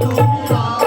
独立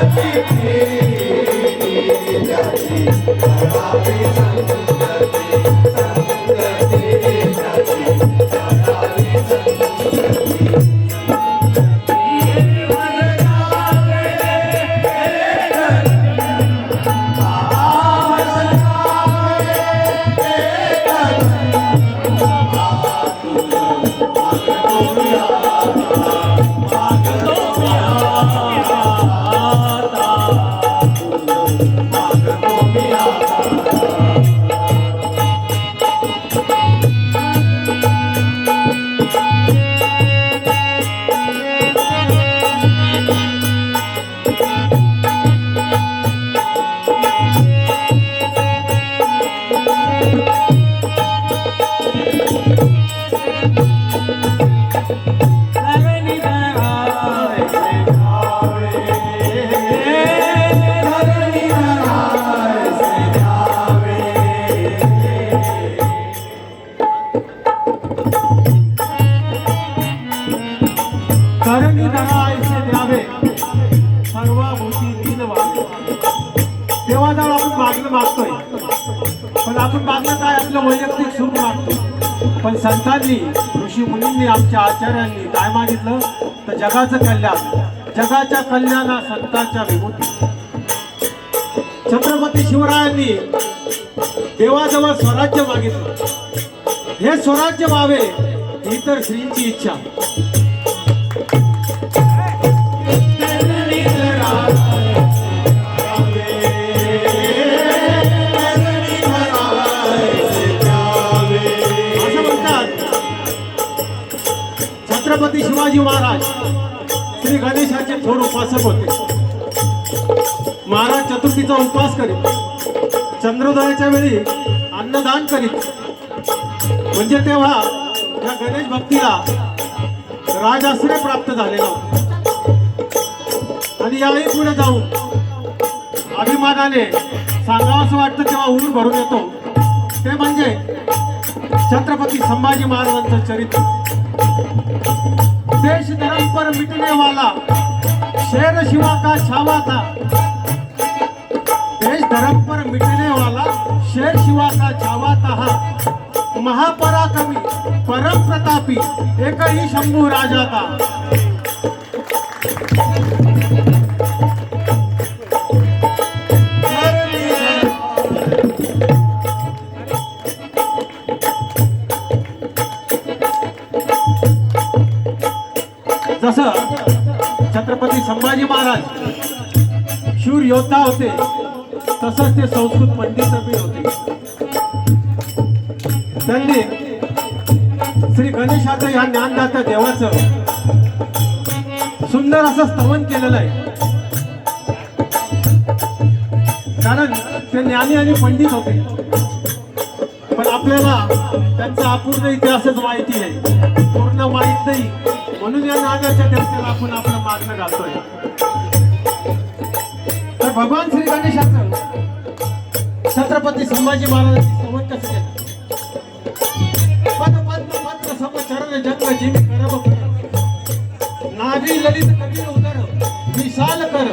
करणी देवाजवळ आपण मागणं मागतोय. पण आपण मागणं काय आपलं वैयक्तिक सुख मागतो पण संतांनी ऋषी मुनींनी आमच्या आचार्यांनी काय मागितलं? तर जगाचं कल्याण. जगाच्या कल्याणा संतांच्या विभूती. छत्रपती शिवरायांनी देवाजवळ स्वराज्य मागितलं. हे स्वराज्य व्हावे ही तर श्रींची इच्छा. शिवाजी महाराज श्री गणेशाचे थोर उपासक होते. महाराज चतुर्थीचा उपवास करीत चंद्रोदयाच्या वेळी अन्नदान करीत. म्हणजे तेव्हा या गणेश भक्तीला राजाश्रय प्राप्त झालेला आणि यावेळी पुढे जाऊन अभिमानाने सांगावं असं वाटतं तेव्हा ऊर भरून येतो. ते म्हणजे छत्रपती संभाजी महाराजांचं चरित्र. देश धर्म पर मिटने वाला शेर शिवा का छावा था। देश धर्म पर मिटने वाला शेर शिवा का छावा था। महापराक्रमी परम प्रतापी एकही शंभू राजा था। शूर योद्धा होते. तसंच ते संस्कृत पंडित होते. त्यांनी श्री गणेशाचं या ज्ञानदाता देवाचं सुंदर असं स्तवन केलेलं आहे. कारण ते ज्ञानी आणि पंडित होते. पण आपल्याला त्यांचा अपूर्ण इतिहासच माहिती आहे. पूर्ण माहीत नाही. म्हणून या नागाच्या देवतेला आपण आपलं मागणं घालतोय. तर भगवान श्री गणेशाचं. छत्रपती संभाजी महाराजांची स्तवन कसं केलं पद पद्म पत्र सम चरण जन्म जिमी करब कर नाभी ललित कबीर उदर विशाल कर.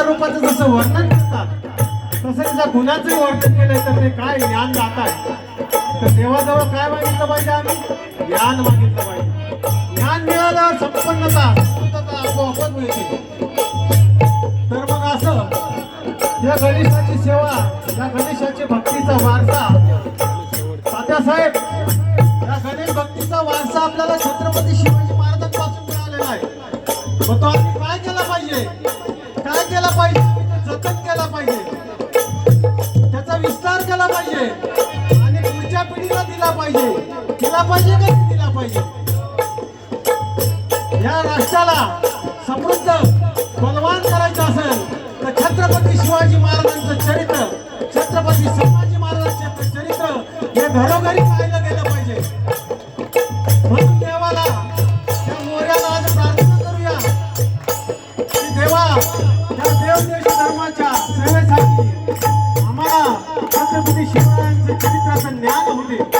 सगुण रूपाचं जसं वर्णन करतात तसं त्याच्या गुणाचं वर्णन केलंय तर ते काय ज्ञान दात आहे? तर देवाजवळ काय मागितलं पाहिजे आम्ही? ज्ञान मागितलं पाहिजे. ज्ञान मिळाल्यावर संपन्नता संपन्नता आपोआपच मिळते. तर मग असं या गणेशाची सेवा या गणेशाची भक्तीचा वारसा. तात्यासाहेब या गणेश भक्तीचा वारसा आपल्याला छत्रपती शिवाजी महाराजांपासून मिळालेला आहे. मग तो पाहिजे का दिला पाहिजे? या राष्ट्राला समृद्ध बलवान करायचं असेल तर छत्रपती शिवाजी महाराजांचं चरित्र छत्रपती संभाजी महाराजांचे चरित्र हे घरोघरी पाहिलं गेलं पाहिजे. म्हणून देवाला त्या मोर्याला आज प्रार्थना करूया. की देवा या देवदेश धर्माच्या सेवेसाठी आम्हाला छत्रपती शिवरायांचं चरित्राचं ज्ञान होते